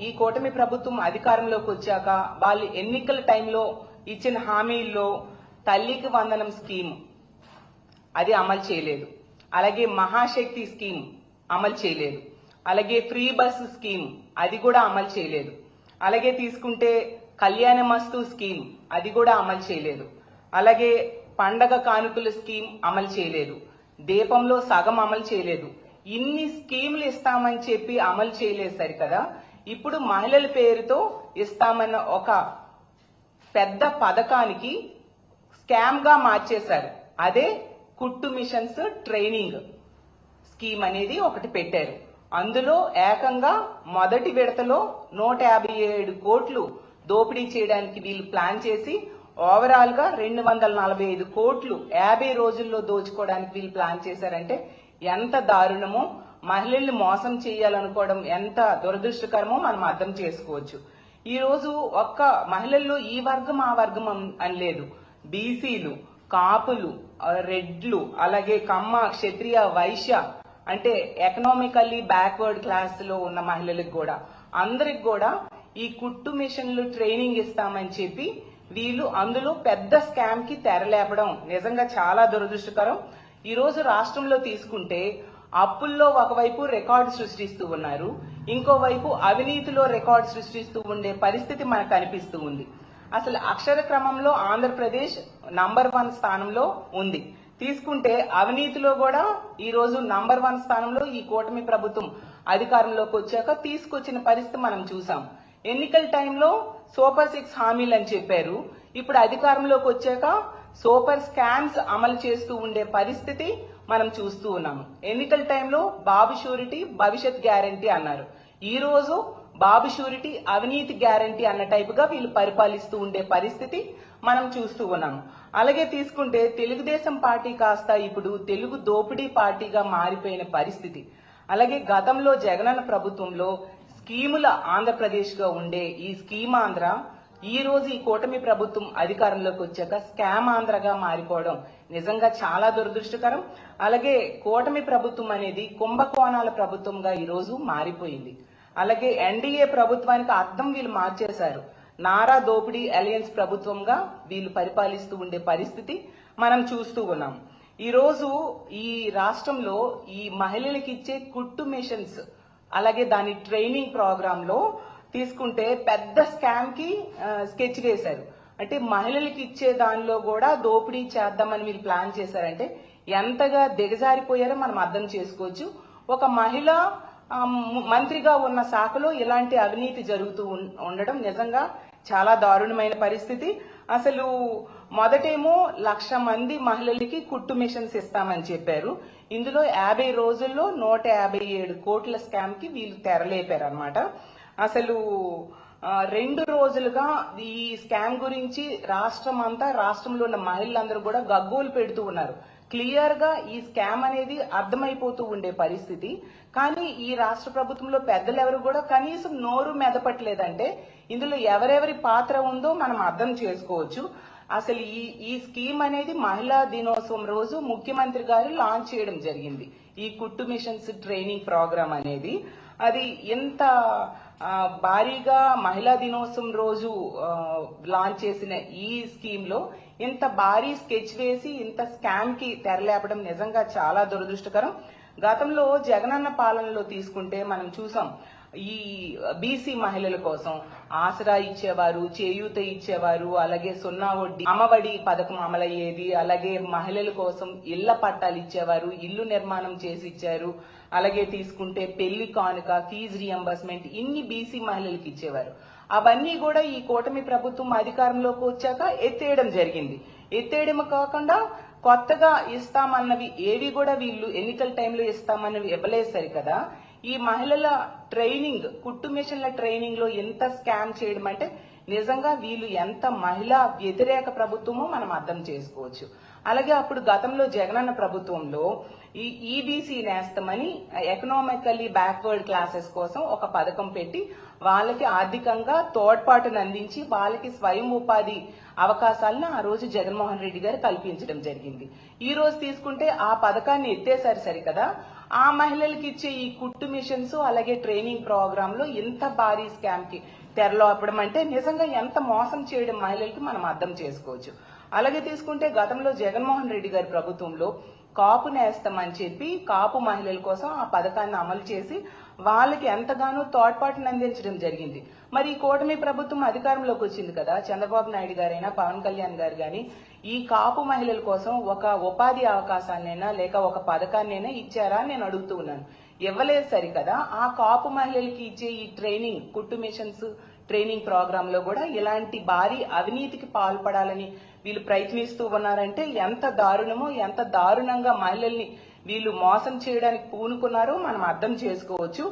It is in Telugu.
ఈ కూటమి ప్రభుత్వం అధికారంలోకి వచ్చాక వాళ్ళు ఎన్నికల టైంలో ఇచ్చిన హామీల్లో తల్లికి వందనం స్కీమ్ అది అమలు చేయలేదు. అలాగే మహాశక్తి స్కీమ్ అమలు చేయలేదు. అలాగే ఫ్రీ బస్ స్కీమ్ అది కూడా అమలు చేయలేదు. అలాగే తీసుకుంటే కళ్యాణ మస్తు స్కీమ్ అది కూడా అమలు చేయలేదు. అలాగే పండగ కానుకల స్కీమ్ అమలు చేయలేదు. దీపంలో సగం అమలు చేయలేదు. ఇన్ని స్కీములు ఇస్తామని చెప్పి అమలు చేయలేదు సరి కదా ఇప్పుడు మహిళల పేరుతో ఇస్తామన్న ఒక పెద్ద పథకానికి స్కామ్గా మార్చేశారు. అదే కుట్టు మిషన్స్ ట్రైనింగ్ స్కీమ్ అనేది ఒకటి పెట్టారు. అందులో ఏకంగా మొదటి విడతలో నూట యాభై ఏడు కోట్లు దోపిడీ చేయడానికి వీళ్ళు ప్లాన్ చేసి ఓవరాల్గా రెండు వందల నలభై ఐదు కోట్లు యాభై రోజుల్లో దోచుకోవడానికి వీళ్ళు ప్లాన్ చేశారంటే ఎంత దారుణమో. మహిళల్ని మోసం చేయాలనుకోవడం ఎంత దురదృష్టకరమో మనం అర్థం చేసుకోవచ్చు. ఈ రోజు ఒక్క మహిళల్లో ఈ వర్గం ఆ వర్గం అని లేదు. బీసీలు కాపులు రెడ్లు అలాగే కమ్మ క్షత్రియ వైశ్య అంటే ఎకనామికల్లీ బ్యాక్వర్డ్ క్లాస్లో ఉన్న మహిళలకు కూడా. అందరికి కూడా ఈ కుట్టు మిషన్లు ట్రైనింగ్ ఇస్తామని చెప్పి వీళ్ళు అందులో పెద్ద స్కామ్కి తెరలేపడం నిజంగా చాలా దురదృష్టకరం. ఈ రోజు రాష్ట్రంలో తీసుకుంటే అప్పుల్లో ఒకవైపు రికార్డు సృష్టిస్తూ ఉన్నారు ఇంకోవైపు అవినీతిలో రికార్డు సృష్టిస్తూ ఉండే పరిస్థితి మనకు కనిపిస్తూ ఉంది. అసలు అక్షర క్రమంలో ఆంధ్రప్రదేశ్ నంబర్ వన్ స్థానంలో ఉంది. తీసుకుంటే అవినీతిలో కూడా ఈ రోజు నంబర్ వన్ స్థానంలో ఈ కూటమి ప్రభుత్వం అధికారంలోకి వచ్చాక తీసుకొచ్చిన పరిస్థితి మనం చూసాం. ఎన్నికల టైంలో సూపర్ సిక్స్ హామీలు అని చెప్పారు. ఇప్పుడు అధికారంలోకి వచ్చాక సూపర్ స్కామ్స్ అమలు చేస్తూ ఉండే పరిస్థితి మనం చూస్తూ ఉన్నాము. ఎన్నికల టైంలో బాబు షూరిటీ భవిష్యత్ గ్యారంటీ అన్నారు. ఈ రోజు బాబు షూరిటీ అవినీతి గ్యారంటీ అన్న టైపుగా వీళ్ళు పరిపాలిస్తూ ఉండే పరిస్థితి మనం చూస్తూ ఉన్నాము. అలాగే తీసుకుంటే తెలుగుదేశం పార్టీ కాస్త ఇప్పుడు తెలుగు దోపిడీ పార్టీగా మారిపోయిన పరిస్థితి. అలాగే గతంలో జగనన్న ప్రభుత్వంలో స్కీముల ఆంధ్రప్రదేశ్గా ఉండే ఈ స్కీమ్ ఆంధ్ర ఈ రోజు ఈ కూటమి ప్రభుత్వం అధికారంలోకి వచ్చాక స్కామ్ ఆంధ్రగా మారిపోవడం నిజంగా చాలా దురదృష్టకరం. అలాగే కూటమి ప్రభుత్వం అనేది కుంభకోణాల ప్రభుత్వంగా ఈ రోజు మారిపోయింది. అలాగే ఎన్డీఏ ప్రభుత్వానికి అర్థం వీళ్ళు మార్చేశారు. నారా దోపిడీ అలయన్స్ ప్రభుత్వంగా వీళ్ళు పరిపాలిస్తూ ఉండే పరిస్థితి మనం చూస్తూ ఉన్నాం. ఈరోజు ఈ రాష్ట్రంలో ఈ మహిళలకు ఇచ్చే కుట్టు మిషన్స్ అలాగే దాని ట్రైనింగ్ ప్రోగ్రాంలో తీసుకుంటే పెద్ద స్కామ్కి స్కెచ్ వేశారు. అంటే మహిళలకి ఇచ్చే దానిలో కూడా దోపిడీ చేద్దామని మీరు ప్లాన్ చేశారంటే ఎంతగా దిగజారిపోయారో మనం అర్థం చేసుకోవచ్చు. ఒక మహిళ మంత్రిగా ఉన్న శాఖలో ఇలాంటి అవినీతి జరుగుతూ ఉండడం నిజంగా చాలా దారుణమైన పరిస్థితి. అసలు మొదటేమో లక్ష మంది మహిళలకి కుట్టు మిషన్స్ ఇస్తామని చెప్పారు. ఇందులో యాభై రోజుల్లో నూట యాభై ఏడు కోట్ల స్కామ్కి వీళ్ళు తెరలేపారు అనమాట అసలు రెండు రోజులుగా ఈ స్కామ్ గురించి రాష్ట్రం అంతా రాష్ట్రంలో ఉన్న మహిళలందరూ కూడా గగ్గోలు పెడుతూ ఉన్నారు. క్లియర్గా ఈ స్కామ్ అనేది అర్థమైపోతూ ఉండే పరిస్థితి. కానీ ఈ రాష్ట్ర ప్రభుత్వంలో పెద్దలు ఎవరు కూడా కనీసం నోరు మెదపట్లేదంటే ఇందులో ఎవరెవరి పాత్ర ఉందో మనం అర్థం చేసుకోవచ్చు. అసలు ఈ ఈ స్కీమ్ అనేది మహిళా దినోత్సవం రోజు ముఖ్యమంత్రి గారు లాంచ్ చేయడం జరిగింది. ఈ కుట్టు మిషన్స్ ట్రైనింగ్ ప్రోగ్రామ్ అనేది. అది ఎంత భారీగా మహిళా దినోత్సవం రోజు లాంచ్ చేసిన ఈ స్కీమ్లో ఇంత భారీ స్కెచ్ వేసి ఇంత స్కామ్కి తెరలేపడం నిజంగా చాలా దురదృష్టకరం. గతంలో జగనన్న పాలనలో తీసుకుంటే మనం చూసాం ఈ బీసీ మహిళల కోసం ఆసరా ఇచ్చేవారు చేయూత ఇచ్చేవారు అలాగే సున్నా వడ్డీ అమ్మఒడి పథకం అమలయ్యేది అలాగే మహిళల కోసం ఇళ్ళ పట్టాలు ఇచ్చేవారు ఇల్లు నిర్మాణం చేసి ఇచ్చారు అలాగే తీసుకుంటే పెళ్ళి కానుక ఫీజు రియంబర్స్మెంట్ ఇన్ని బీసీ మహిళలకు ఇచ్చేవారు. అవన్నీ కూడా ఈ కూటమి ప్రభుత్వం అధికారంలోకి వచ్చాక ఎత్తేయడం జరిగింది. ఎత్తేయడం కాకుండా కొత్తగా ఇస్తామన్నవి ఏవి కూడా వీళ్ళు ఎన్నికల టైంలో ఇస్తామన్నవి ఇవ్వలేదు సరి కదా ఈ మహిళల ట్రైనింగ్ కుట్టు మిషన్ల ట్రైనింగ్లో ఎంత స్కామ్ చేయడం అంటే నిజంగా వీళ్ళు ఎంత మహిళా వ్యతిరేక ప్రభుత్వమో మనం అర్థం చేసుకోవచ్చు. అలాగే అప్పుడు గతంలో జగనన్న ప్రభుత్వంలో ఈ ఈబీసీ నేస్తమని ఎకనామికల్లీ బ్యాక్వర్డ్ క్లాసెస్ కోసం ఒక పథకం పెట్టి వాళ్ళకి ఆర్థికంగా తోడ్పాటును అందించి వాళ్ళకి స్వయం ఉపాధి అవకాశాలను ఆ రోజు జగన్మోహన్ రెడ్డి గారు కల్పించడం జరిగింది. ఈ రోజు తీసుకుంటే ఆ పథకాన్ని ఎత్తేసారు సరికదా? ఆ మహిళలకి ఇచ్చే ఈ కుట్టు మిషన్స్ అలాగే ట్రైనింగ్ ప్రోగ్రామ్లో ఇంత భారీ స్కామ్కి తెరలోపడం అంటే నిజంగా ఎంత మోసం చేయడం మహిళలకి మనం అర్థం చేసుకోవచ్చు. అలాగే తీసుకుంటే గతంలో జగన్మోహన్ రెడ్డి గారి ప్రభుత్వంలో కాపు నేస్తం అని చెప్పి కాపు మహిళల కోసం ఆ పథకాన్ని అమలు చేసి వాళ్ళకి ఎంతగానో తోడ్పాటును అందించడం జరిగింది. మరి ఈ కూటమి ప్రభుత్వం అధికారంలోకి వచ్చింది కదా చంద్రబాబు నాయుడు గారైనా పవన్ కళ్యాణ్ గారు గాని ఈ కాపు మహిళల కోసం ఒక ఉపాధి అవకాశాన్నైనా లేక ఒక పథకాన్నైనా ఇచ్చారా నేను అడుగుతూ ఉన్నాను. ఇవ్వలేదు సరికదా. ఆ కాపు మహిళలకి ఇచ్చే ఈ ట్రైనింగ్ కుట్టు మిషన్స్ ట్రైనింగ్ ప్రోగ్రామ్లో కూడా ఇలాంటి భారీ అవినీతికి పాల్పడాలని వీళ్ళు ప్రయత్నిస్తూ ఉన్నారంటే ఎంత దారుణమో ఎంత దారుణంగా మహిళల్ని వీళ్ళు మోసం చేయడానికి పూనుకున్నారో మనం అర్థం చేసుకోవచ్చు.